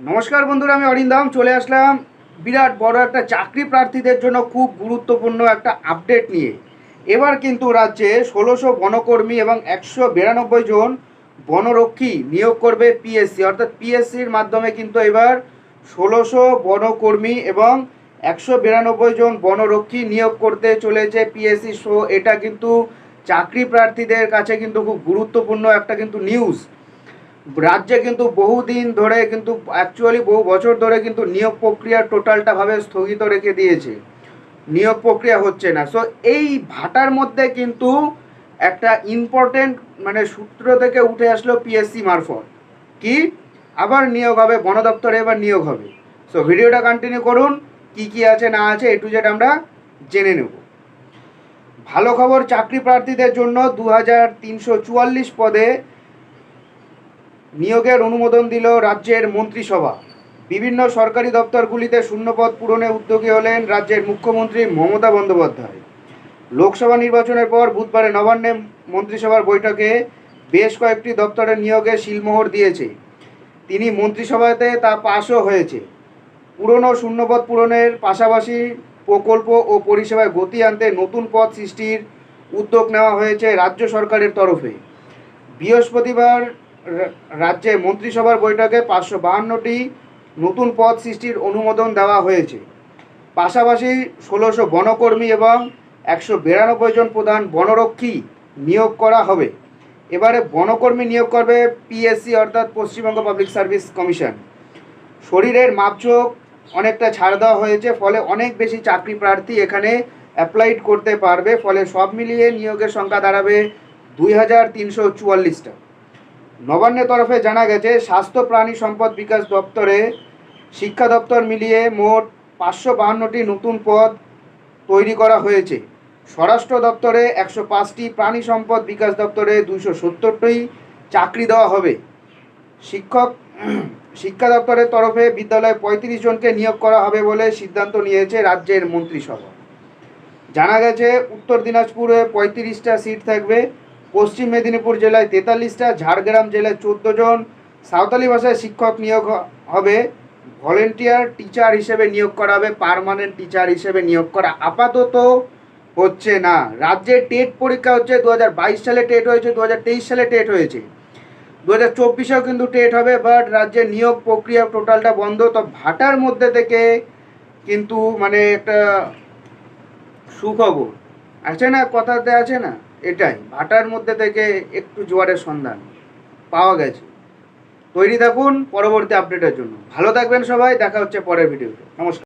নমস্কার বন্ধুরা, আমি অরিন্দাম, চলে আসলাম বিরাট বড় একটা চাকরি প্রার্থীদের জন্য খুব গুরুত্বপূর্ণ একটা আপডেট নিয়ে। এবার কিন্তু রাজ্যে ষোলোশো বনকর্মী এবং একশো বিরানব্বই জন বনরক্ষী নিয়োগ করবে পিএসসি অর্থাৎ পিএসসির মাধ্যমে কিন্তু এবার ষোলোশো বনকর্মী এবং একশো বিরানব্বই জন বনরক্ষী নিয়োগ করতে চলেছে পিএসসি সো এটা কিন্তু চাকরি প্রার্থীদের কাছে কিন্তু খুব গুরুত্বপূর্ণ একটা কিন্তু নিউজ রাজ্যে কিন্তু বহুদিন ধরে কিন্তু অ্যাকচুয়ালি বহু বছর ধরে কিন্তু নিয়োগ প্রক্রিয়া টোটালটা ভাবে স্থগিত রেখে দিয়েছে। নিয়োগ প্রক্রিয়া হচ্ছে না। সো এই ভাটার মধ্যে কিন্তু একটা ইম্পর্টেন্ট মানে সূত্র থেকে উঠে আসলো পিএসসি মারফত। কি? আবার নিয়োগ হবে, বন দপ্তরে এবার নিয়োগ হবে। সো ভিডিওটা কন্টিনিউ করুন, কি কি আছে, না আছে এ টু জেড আমরা জেনে নেব। ভালো খবর, চাকরি প্রার্থীদের জন্য দু হাজার তিনশো চুয়াল্লিশ পদে নিয়োগের অনুমোদন দিল রাজ্যের মন্ত্রিসভা। বিভিন্ন সরকারি দপ্তরগুলিতে শূন্যপদ পূরণে উদ্যোগী হলেন রাজ্যের মুখ্যমন্ত্রী মমতা বন্দ্যোপাধ্যায়। লোকসভা নির্বাচনের পর বুধবারে নবান্নে মন্ত্রিসভার বৈঠকে বেশ কয়েকটি দপ্তরের নিয়োগে শিলমোহর দিয়েছে। তিনি মন্ত্রিসভাতে তা পাশও হয়েছে। পুরনো শূন্যপদ পূরণের পাশাপাশি প্রকল্প ও পরিষেবায় গতি আনতে নতুন পদ সৃষ্টির উদ্যোগ নেওয়া হয়েছে রাজ্য সরকারের তরফে। বৃহস্পতিবার রাজ্যে মন্ত্রিসভার বৈঠকে পাঁচশো বাহান্নটি নতুন পদ সৃষ্টির অনুমোদন দেওয়া হয়েছে। পাশাপাশি ষোলোশো বনকর্মী এবং একশো বিরানব্বই জন প্রধান বনরক্ষী নিয়োগ করা হবে। এবারে বনকর্মী নিয়োগ করবে পিএসসি অর্থাৎ পশ্চিমবঙ্গ পাবলিক সার্ভিস কমিশন। শরীরের মাপঝোঁক অনেকটা ছাড় দেওয়া হয়েছে, ফলে অনেক বেশি চাকরি প্রার্থী এখানে অ্যাপ্লাইড করতে পারবে, ফলে সব মিলিয়ে নিয়োগের সংখ্যা দাঁড়াবে দুই হাজার তিনশো চুয়াল্লিশটা। নবান্নের তরফে জানা গেছে, স্বাস্থ্য প্রাণী সম্পদ বিকাশ দপ্তরে শিক্ষা দপ্তর মিলিয়ে মোট পাঁচশো বাহান্নটি নতুন পদ তৈরি করা হয়েছে। স্বরাষ্ট্র দপ্তরে একশো পাঁচটি প্রাণী সম্পদ বিকাশ দপ্তরে দুশো সত্তরটি চাকরি দেওয়া হবে। শিক্ষক, শিক্ষা দপ্তরের তরফে বিদ্যালয়ে পঁয়ত্রিশ জনকে নিয়োগ করা হবে বলে সিদ্ধান্ত নিয়েছে রাজ্যের মন্ত্রিসভা। জানা গেছে, উত্তর দিনাজপুরে পঁয়ত্রিশটা সিট থাকবে। পশ্চিম মেদিনীপুর জেলায় তেতাল্লিশটা, ঝাড়গ্রাম জেলায় চোদ্দ জন সাঁওতালি ভাষায় শিক্ষক নিয়োগ হবে। ভলেন্টিয়ার টিচার হিসেবে নিয়োগ করা হবে। পার্মানেন্ট টিচার হিসেবে নিয়োগ করা আপাতত হচ্ছে না। রাজ্যে টেট পরীক্ষা হচ্ছে দু হাজার বাইশ সালে টেট হয়েছে দু হাজার তেইশ সালে টেট হয়েছে। দু হাজার চব্বিশেও কিন্তু টেট হবে, বাট রাজ্যে নিয়োগ প্রক্রিয়া টোটালটা বন্ধ। তো ভাটার মধ্যে থেকে কিন্তু মানে একটা সুখবর। আছে না? কথাতে আছে না? এটাই, ভাটার মধ্যে থেকে একটু জোয়ারের সন্ধান পাওয়া গেছে। তৈরি থাকুন পরবর্তী আপডেটের জন্য। ভালো থাকবেন সবাই, দেখা হচ্ছে পরের ভিডিওতে নমস্কার।